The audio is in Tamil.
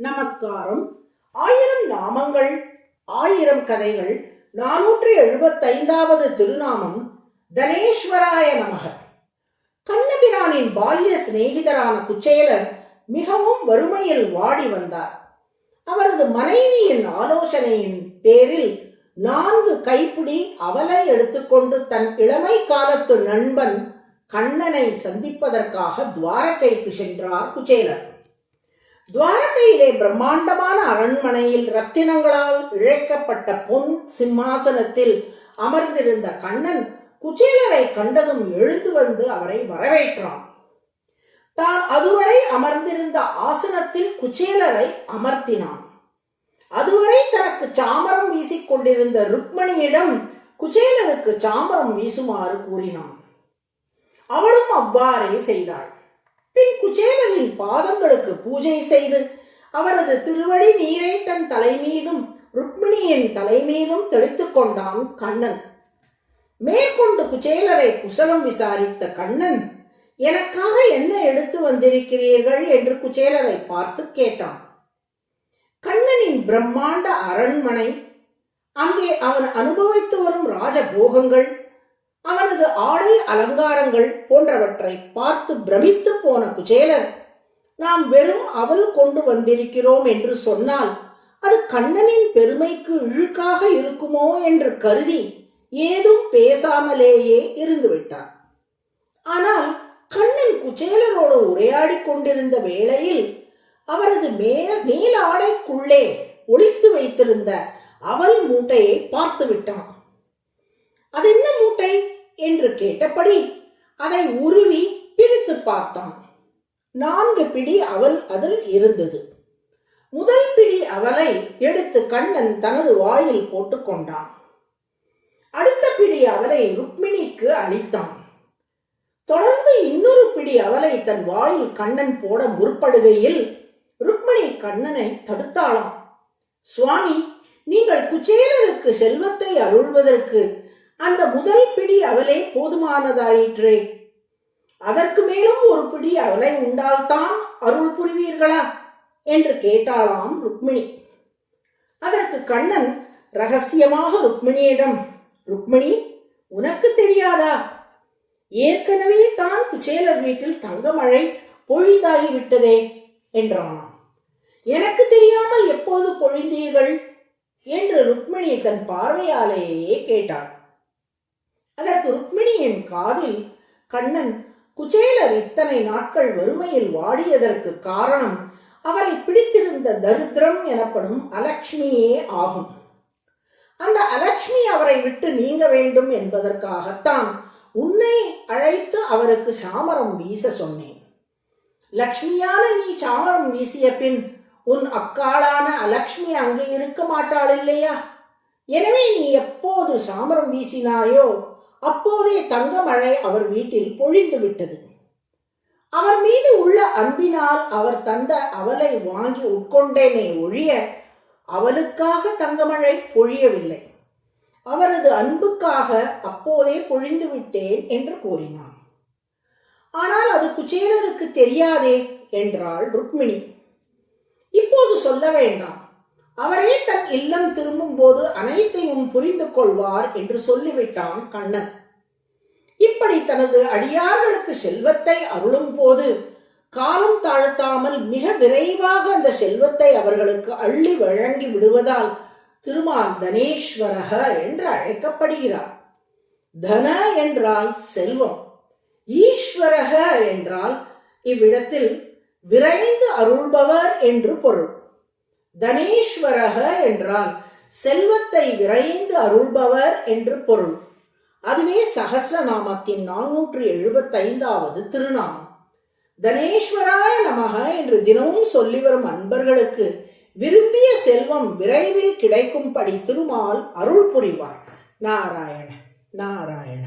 நமஸ்காரம். ஆயிரம் நாமங்கள் ஆயிரம் கதைகள் நானூற்றி எழுபத்தைந்தாவது திருநாமம் தனேஸ்வராய நமக. கண்ணபிரானின் பால்ய சிநேகிதரான குச்சேலர் மிகவும் வறுமையில் வாடி வந்தார். அவரது மனைவியின் ஆலோசனையின் பேரில் நான்கு கைப்பிடி அவலை எடுத்துக்கொண்டு தன் இளமை காலத்து நண்பன் கண்ணனை சந்திப்பதற்காக துவாரகைக்கு சென்றார் குச்சேலர். துவாரகையிலே பிரம்மாண்டமான அரண்மனையில் ரத்தினங்களால் இழைக்கப்பட்ட பொன் சிம்மாசனத்தில் அமர்ந்திருந்த கண்ணன் குச்சேலரை கண்டதும் எழுந்து வந்து அவரை வரவேற்றான். தான் அதுவரை அமர்ந்திருந்த ஆசனத்தில் குச்சேலரை அமர்த்தினான். அதுவரை தனக்கு சாமரம் வீசிக் கொண்டிருந்த ருக்மணியிடம் குச்சேலருக்கு சாமரம் வீசுமாறு கூறினான். அவளும் அவ்வாறே செய்தாள். பின் குச்சேலரின் பாதங்களுக்கு பூஜை செய்து அவரது திருவடி நீரை தன் தலைமீதும் ருக்மிணியின் தலைமீதும் தெளித்துக் கொண்டான் கண்ணன். மேற்கொண்டு குச்சேலரை குசலம் விசாரித்த கண்ணன் எனக்காக என்ன எடுத்து வந்திருக்கிறீர்கள்? என்று குச்சேலரை பார்த்து கேட்டான். கண்ணனின் பிரம்மாண்ட அரண்மனை அங்கே அவன் அனுபவித்து வரும் ராஜபோகங்கள் அவனது ஆடை அலங்காரங்கள் போன்றவற்றை பார்த்து பிரமித்து போன குஜேலர் நாம் வெறும் அவல் கொண்டு வந்திருக்கிறோம் என்று சொன்னால் அது கண்ணனின் பெருமைக்கு இழுக்காக இருக்குமோ என்று கருதி ஏதும் பேசாமலேயே இருந்துவிட்டார் ஆனால் கண்ணன் குச்சேலரோடு உரையாடி கொண்டிருந்த வேளையில் அவரது மேல மேலாடைக்குள்ளே ஒளித்து வைத்திருந்த அவல் மூட்டையை பார்த்து விட்டான். அது என்ன மூட்டை? என்று கேட்டபடி அதை உருவி பிரித்து பார்த்தான். நான்கு பிடி அவல் அதில் இருந்தது. முதல் பிடி அவலை எடுத்து கண்ணன் தனது வாயில் போட்டுக்கொண்டான் அடுத்த பிடி அவலை ருக்மிணிக்கு அளித்தான். தொடர்ந்து இன்னொரு பிடி அவலை தன் வாயில் கண்ணன் போட முற்படுகையில் ருக்மிணி கண்ணனை தடுத்தாளாம். சுவாமி நீங்கள் குச்சேலருக்கு செல்வத்தை அருள்வதற்கு அந்த முதல் பிடி அவலை போதுமானதாயிற்றே. அதற்கு மேலும் ஒரு பிடி அவலை உண்டால்தான் அருள் புரிவீர்களா? என்று கேட்டாளாம் ருக்மிணி. அதற்கு கண்ணன் ரகசியமாக ருக்மிணியிடம் ருக்மிணி உனக்கு தெரியாதா? ஏற்கனவே தான் குச்சேலர் வீட்டில் தங்கமழை பொழிந்தாகி விட்டதே என்றானாம் எனக்கு தெரியாமல் எப்போது பொழிந்தீர்கள்? என்று ருக்மிணி தன் பார்வையாலேயே கேட்டாள். அதற்கு ருக்மிணியின் காதில் கண்ணன் குச்சேலர் இத்தனை நாட்கள் வறுமையில் வாடியதற்கு காரணம் அவரை பிடித்திருந்த தரித்திரம் எனப்படும் அலக்ஷ்மியே ஆகும். அந்த அலக்ஷ்மி அவரை விட்டு நீங்க வேண்டும் என்பதற்காகத்தான் உன்னை அழைத்து அவருக்கு சாமரம் வீச சொன்னேன். லக்ஷ்மியான நீ சாமரம் வீசிய பின் உன் அக்காளான அலக்ஷ்மி அங்கே இருக்க மாட்டாள் இல்லையா? எனவே நீ எப்போது சாமரம் வீசினாயோ அப்போதே தங்கமழை அவர் வீட்டில் பொழிந்து விட்டது. அவர் மீது உள்ள அன்பினால் அவர் தந்த அவலை வாங்கி உட்கொண்டேனே ஒழிய அவளுக்காக தங்கமழை பொழியவில்லை. அவரது அன்புக்காக அப்போதே பொழிந்து விட்டேன் என்று கூறினான். ஆனால் அது குச்சேலருக்கு தெரியாதே என்றாள் ருக்மிணி. இப்போது சொல்ல வேண்டாம். அவரே தன் இல்லம் திரும்பும் போது அனைத்தையும் புரிந்து கொள்வார் என்று சொல்லிவிட்டான் கண்ணன். இப்படி தனது அடியார்களுக்கு செல்வத்தை அருளும் போது காலம் தாழ்த்தாமல் மிக விரைவாக அந்த செல்வத்தை அவர்களுக்கு அள்ளி வழங்கி விடுவதால் திருமால் தனேஸ்வரக என்று அழைக்கப்படுகிறார். தன என்றால் செல்வம் ஈஸ்வரக என்றால் இவ்விடத்தில் விரைந்து அருள்பவர் என்று பொருள். தனேஸ்வரக என்றால் செல்வத்தை விரைந்து அருள்பவர் என்று பொருள். அதுவே சகசிரநாமத்தின் நானூற்றி எழுபத்தைந்தாவது திருநாமம். தனேஸ்வராய நமக என்று தினமும் சொல்லி வரும் அன்பர்களுக்கு விரும்பிய செல்வம் விரைவில் கிடைக்கும்படி திருமால் அருள் புரிவார். நாராயண நாராயண.